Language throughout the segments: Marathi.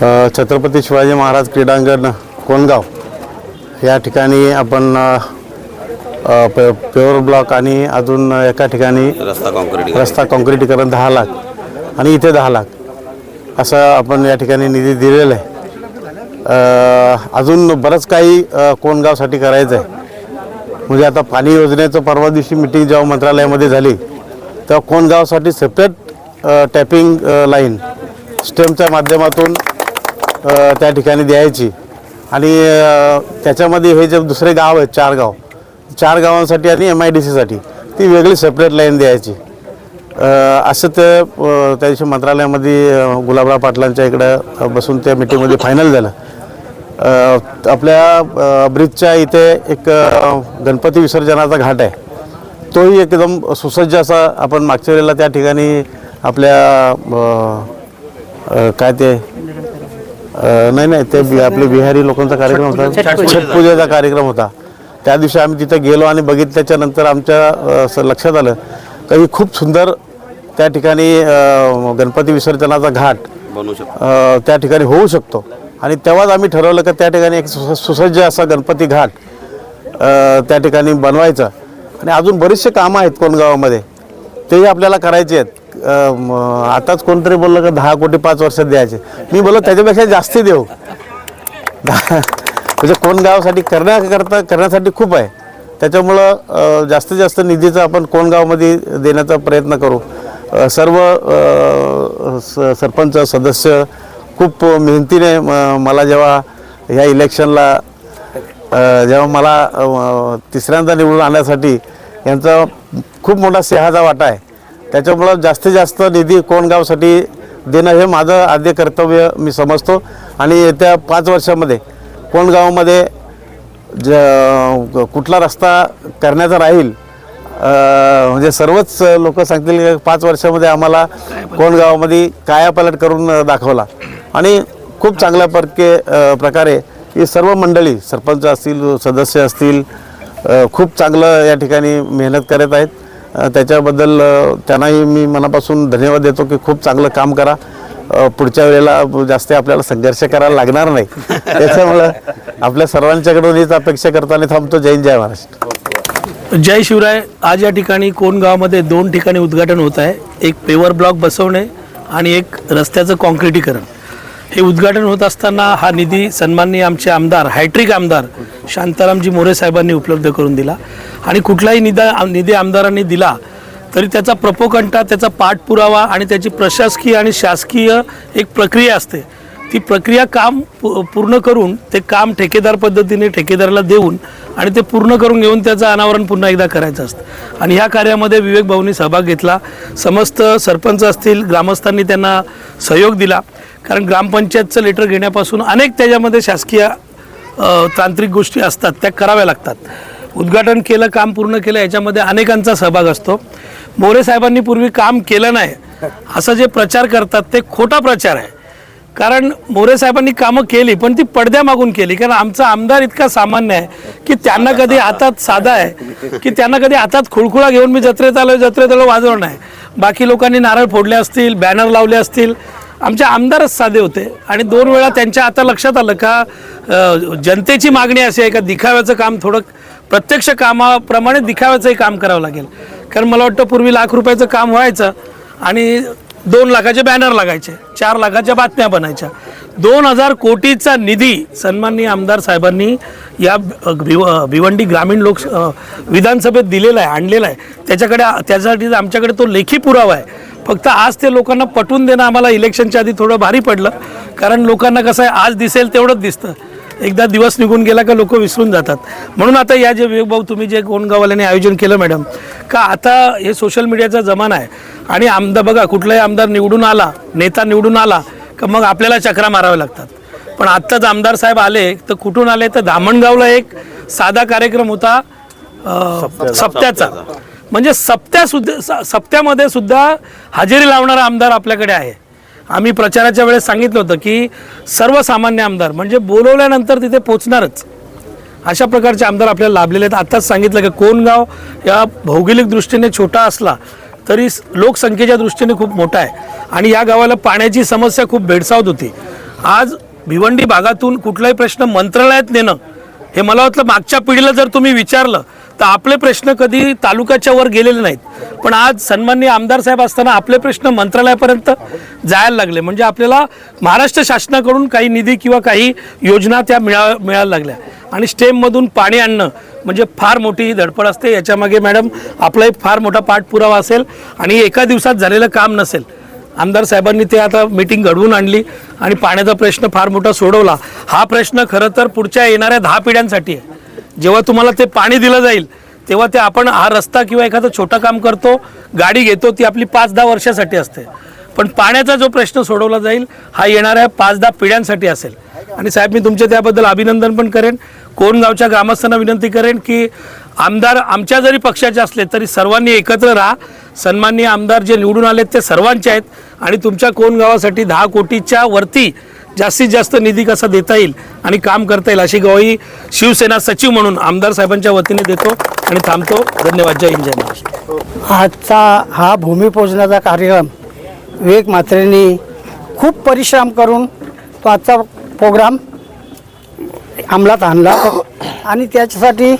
छत्रपती शिवाजी महाराज क्रीडांगण कोणगाव या ठिकाणी आपण अ, अ, पे पेवर ब्लॉक आणि अजून एका ठिकाणी रस्ता कॉन्क्रीट रस्ता काँक्रिटीकरण दहा लाख आणि इथे दहा लाख असं आपण या ठिकाणी निधी दिलेला आहे. अजून बरंच काही कोणगावसाठी करायचं आहे. म्हणजे आता पाणी योजनेचं परवा दिवशी मिटिंग जेव्हा मंत्रालयामध्ये झाली तेव्हा कोणगावसाठी सेपरेट टॅपिंग लाईन स्टेमच्या माध्यमातून त्या ठिकाणी द्यायची. आणि त्याच्यामध्ये हे जे दुसरे गाव आहेत चार गाव चार गावांसाठी आणि एम आय डी सीसाठी ती वेगळी सेपरेट लाईन द्यायची. असं ते त्या दिवशी मंत्रालयामध्ये गुलाबराव पाटलांच्या इकडं बसून त्या मिटिंगमध्ये फायनल झालं. आपल्या ब्रिजच्या इथे एक गणपती विसर्जनाचा घाट आहे. तोही एकदम सुसज्ज असा आपण मागच्या वेळेला त्या ठिकाणी आपल्या काय ते नाही नाही ते बि- आपले बिहारी लोकांचा कार्यक्रम होता. छटपूजेचा कार्यक्रम होता. त्या दिवशी आम्ही तिथे गेलो आणि बघितल्याच्या नंतर आमच्या अ, असं लक्षात आलं का ही खूप सुंदर त्या ठिकाणी अ, गणपती विसर्जनाचा घाट बनवू शकतो. अ, त्या ठिकाणी होऊ शकतो. आणि तेव्हाच आम्ही ठरवलं की त्या ठिकाणी एक सु- सुसज्ज असा गणपती घाट अ, त्या ठिकाणी बनवायचा. आणि अजून बरीचशी कामं आहेत कोणगावामध्ये तेही आपल्याला करायचे आहेत. आताच कोणतरी बोललं की दहा कोटी पाच वर्षात द्यायचे. मी बोललो त्याच्यापेक्षा जास्ती देऊ. म्हणजे कोण गावासाठी करण्याकरता करण्यासाठी खूप आहे. त्याच्यामुळं जास्तीत जास्त निधीचा आपण कोणगावमध्ये देण्याचा प्रयत्न करू. सर्व स- सरपंच सदस्य खूप मेहनतीने मला जेव्हा ह्या इलेक्शनला जेव्हा मला तिसऱ्यांदा निवडून आणण्यासाठी यांचा खूप मोठा सिंहाचा वाटा आहे. त्याच्यामुळं जास्तीत जास्त निधी कोणगावसाठी देणं हे माझं आद्य कर्तव्य मी समजतो. आणि येत्या पाच वर्षामध्ये कोणगावामध्ये ज कुठला रस्ता करण्याचा राहील म्हणजे सर्वच लोक सांगतील की पाच वर्षामध्ये आम्हाला कोणगावामध्ये कायापलट कायापालट करून दाखवला. आणि खूप चांगल्या प्रके प्रकारे ही सर्व मंडळी सरपंच असतील सदस्य असतील खूप चांगलं या ठिकाणी मेहनत करत आहेत. त्याच्याबद्दल त्यांनाही मी मनापासून धन्यवाद देतो की खूप चांगलं काम करा. पुढच्या वेळेला जास्त आपल्याला संघर्ष करायला लागणार नाही. त्याच्यामुळं आपल्या सर्वांच्याकडून हीच अपेक्षा करताना थांबतो. जैन जय महाराष्ट्र. जय शिवराय. आज या ठिकाणी कोण गावामध्ये दोन ठिकाणी उद्घाटन होत आहे. एक पेवर ब्लॉक बसवणे आणि एक रस्त्याचं कॉन्क्रिटीकरण. हे उद्घाटन होत असताना हा निधी सन्माननीय आमचे आमदार हायट्रिक आमदार शांतारामजी मोरे साहेबांनी उपलब्ध करून दिला. आणि कुठलाही निदा निधी आमदारांनी दिला तरी त्याचा प्रपोकंटा त्याचा पाठपुरावा आणि त्याची प्रशासकीय आणि शासकीय एक प्रक्रिया असते. ती प्रक्रिया काम पूर्ण करून ते काम ठेकेदार पद्धतीने ठेकेदाराला देऊन आणि ते पूर्ण करून घेऊन त्याचं अनावरण पुन्हा एकदा करायचं असतं. आणि ह्या कार्यामध्ये विवेक भाऊंनी सहभाग घेतला. समस्त सरपंच असतील ग्रामस्थांनी त्यांना सहयोग दिला. कारण ग्रामपंचायतचं लेटर घेण्यापासून अनेक त्याच्यामध्ये शासकीय तांत्रिक गोष्टी असतात त्या कराव्या लागतात. उद्घाटन केलं काम पूर्ण केलं याच्यामध्ये अनेकांचा सहभाग असतो. मोरे साहेबांनी पूर्वी काम केलं नाही. असं जे प्रचार करतात ते खोटा प्रचार आहे. कारण मोरे साहेबांनी कामं केली पण ती पडद्यामागून केली. कारण आमचा आमदार इतका सामान्य आहे की त्यांना कधी हातात साधा आहे की त्यांना कधी हातात खुळखुळा घेऊन मी जत्रेत आलो जत्रेत आलो वाजवणार नाही. बाकी लोकांनी नारळ फोडले असतील बॅनर लावले असतील आमचे आमदारच साधे होते. आणि दोन वेळा त्यांच्या आता लक्षात आलं का जनतेची मागणी अशी आहे का दिखाव्याचं काम थोडं प्रत्यक्ष कामाप्रमाणे दिखाव्याचंही काम करावं लागेल. कारण मला वाटतं पूर्वी लाख रुपयाचं काम व्हायचं आणि दोन लाखाचे बॅनर लागायचे चार लाखाच्या बातम्या बनायच्या. दोन हजार कोटीचा निधी सन्माननीय आमदार साहेबांनी या भिव भिवंडी ग्रामीण लोक विधानसभेत दिलेला आहे आणलेला आहे. त्याच्याकडे त्याच्यासाठी आमच्याकडे तो लेखी पुरावा आहे. फक्त आज ते लोकांना पटवून देणं आम्हाला इलेक्शनच्या आधी थोडं भारी पडलं. कारण लोकांना कसं आहे आज दिसेल तेवढंच दिसतं. एकदा दिवस निघून गेला का लोक विसरून जातात. म्हणून आता या जे विवेक भाऊ तुम्ही जे कोणगावाल्याने आयोजन केलं मॅडम का आता हे सोशल मीडियाचा जमाना आहे. आणि आमदार बघा कुठलाही आमदार निवडून आला नेता निवडून आला का मग आपल्याला चक्रा माराव्या लागतात. पण आत्ताच आमदार साहेब आले तर कुठून आले? तर धामणगावला एक साधा कार्यक्रम होता सप्त्याचा. म्हणजे सप्त्या सुद्धा स- सप्त्यामध्ये सुद्धा हजेरी लावणारा आमदार आपल्याकडे आहे. आम्ही प्रचाराच्या वेळेस सांगितलं होतं की सर्वसामान्य आमदार म्हणजे बोलवल्यानंतर तिथे पोचणारच. अशा प्रकारचे आमदार आपल्याला लाभलेले आहेत. आत्ताच सांगितलं की कोण गाव या भौगोलिक दृष्टीने छोटा असला तरी लोकसंख्येच्या दृष्टीने खूप मोठा आहे. आणि या गावाला पाण्याची समस्या खूप भेडसावत होती. आज भिवंडी भागातून कुठलाही प्रश्न मंत्रालयात नेणं हे मला वाटलं मागच्या पिढीला जर तुम्ही विचारलं तर आपले प्रश्न कधी तालुक्याच्या वर गेलेले नाहीत. पण आज सन्माननीय आमदार साहेब असताना आपले प्रश्न मंत्रालयापर्यंत जायला लागले. म्हणजे आपल्याला महाराष्ट्र शासनाकडून काही निधी किंवा काही योजना त्या मिळा मिळायला लागल्या. आणि स्टेममधून पाणी आणणं म्हणजे फार मोठी धडपड असते. याच्यामागे मॅडम आपला एक फार मोठा पाठपुरावा असेल आणि एका दिवसात झालेलं काम नसेल. आमदार साहेबांनी ते आता मीटिंग घडवून आणली आणि पाण्याचा प्रश्न फार मोठा सोडवला. हा प्रश्न खरं तर पुढच्या येणाऱ्या दहा पिढ्यांसाठी आहे. जेव्हा तुम्हाला ते पाणी दिलं जाईल तेव्हा ते आपण हा रस्ता किंवा एखादं छोटं काम करतो गाडी घेतो ती आपली पाच दहा वर्षासाठी असते. पण पाण्याचा जो प्रश्न सोडवला जाईल हा येणाऱ्या पाच दहा पिढ्यांसाठी असेल. आणि साहेब मी तुमचे त्याबद्दल अभिनंदन पण करेन. कोण गावच्या ग्रामस्थांना विनंती करेन की आमदार आमच्या जरी पक्षाचे असले तरी सर्वांनी एकत्र राहा. सन्माननीय आमदार जे निवडून आलेत ते सर्वांचे आहेत. आणि तुमच्या कोण गावासाठी दहा कोटीच्या वरती जास्तीत जास्त निधी कसा देता येईल आणि काम करता येईल अशी ग्वाही शिवसेना सचिव म्हणून आमदार साहेबांच्या वतीने देतो आणि थांबतो. धन्यवाद. जय हिंद जय महाराष्ट्र. आजचा हा भूमिपूजनाचा कार्यक्रम विवेक म्हात्रेंनी खूप परिश्रम करून तो आजचा प्रोग्राम अंमलात आणला. आणि त्याच्यासाठी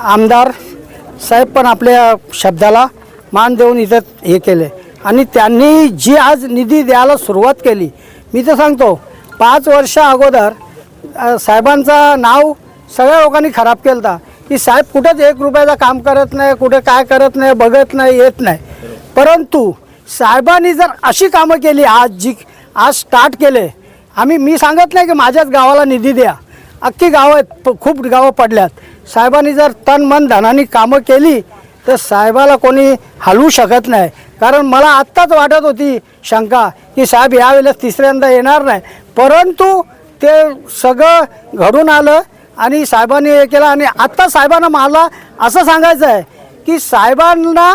आमदार साहेब पण आपल्या शब्दाला मान देऊन इथं हे केले. आणि त्यांनी जी आज निधी द्यायला सुरुवात केली मी तर सांगतो पाच वर्ष अगोदर साहेबांचा साहेबांचं नाव सगळ्या लोकांनी खराब केलं होता की साहेब कुठंच एक रुपयाचं काम करत नाही कुठे काय करत नाही बघत नाही येत नाही. परंतु साहेबांनी जर अशी कामं केली आज जी आज स्टार्ट केले आम्ही मी सांगत नाही की माझ्याच गावाला निधी द्या. अख्खी गावं आहेत प- खूप गावं पडल्यात. साहेबांनी जर तन मन धनाने कामं केली तर साहेबाला कोणी हलवू शकत नाही. कारण मला आत्ताच वाटत होती शंका की साहेब यावेळेस तिसऱ्यांदा येणार नाही. परंतु ते सगळं घडून आलं आणि साहेबांनी हे केलं आणि आत्ता साहेबांना मला असं सांगायचं आहे की साहेबांना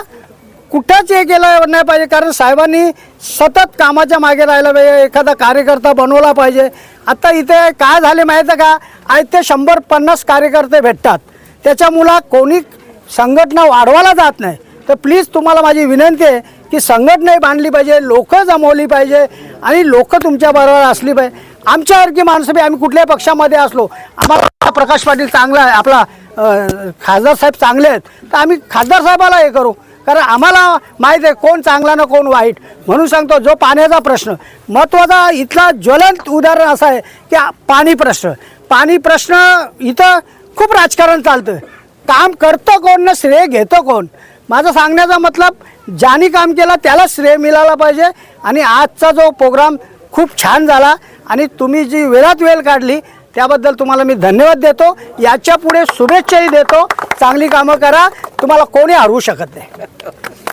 कुठंच हे केलं नाही पाहिजे कारण साहेबांनी सतत कामाच्या मागे राहिला पाहिजे एखादा कार्यकर्ता बनवला पाहिजे. आत्ता इथे काय झाले माहीत आहे का? आयते ते शंभर पन्नास कार्यकर्ते भेटतात. त्याच्यामुळं कोणी संघटना वाढवायला जात नाही. तर प्लीज तुम्हाला माझी विनंती आहे की संघटनाही बांधली पाहिजे लोकं जमवली पाहिजे आणि लोक तुमच्याबरोबर असली पाहिजे. आमच्यासारखी माणसं बी आम्ही कुठल्याही पक्षामध्ये असलो आम्हाला प्रकाश पाटील चांगला आहे आपला खासदार साहेब चांगले आहेत तर आम्ही खासदार साहेबाला हे करू. कारण आम्हाला माहीत आहे कोण चांगला ना कोण वाईट. म्हणून सांगतो जो पाण्याचा प्रश्न महत्त्वाचा इथला ज्वलंत उदाहरण असं आहे की पाणी प्रश्न. पाणी प्रश्न इथं खूप राजकारण चालतं काम करतं कोण ना श्रेय घेतो कोण? माझं सांगण्याचा मतलब ज्याने काम केलं त्याला श्रेय मिळाला पाहिजे. आणि आजचा जो प्रोग्राम खूप छान झाला आणि तुम्ही जी वेळात वेळ काढली त्याबद्दल तुम्हाला मी धन्यवाद देतो. याच्यापुढे शुभेच्छाही देतो. चांगली कामं करा. तुम्हाला कोणी हरवू शकत नाही.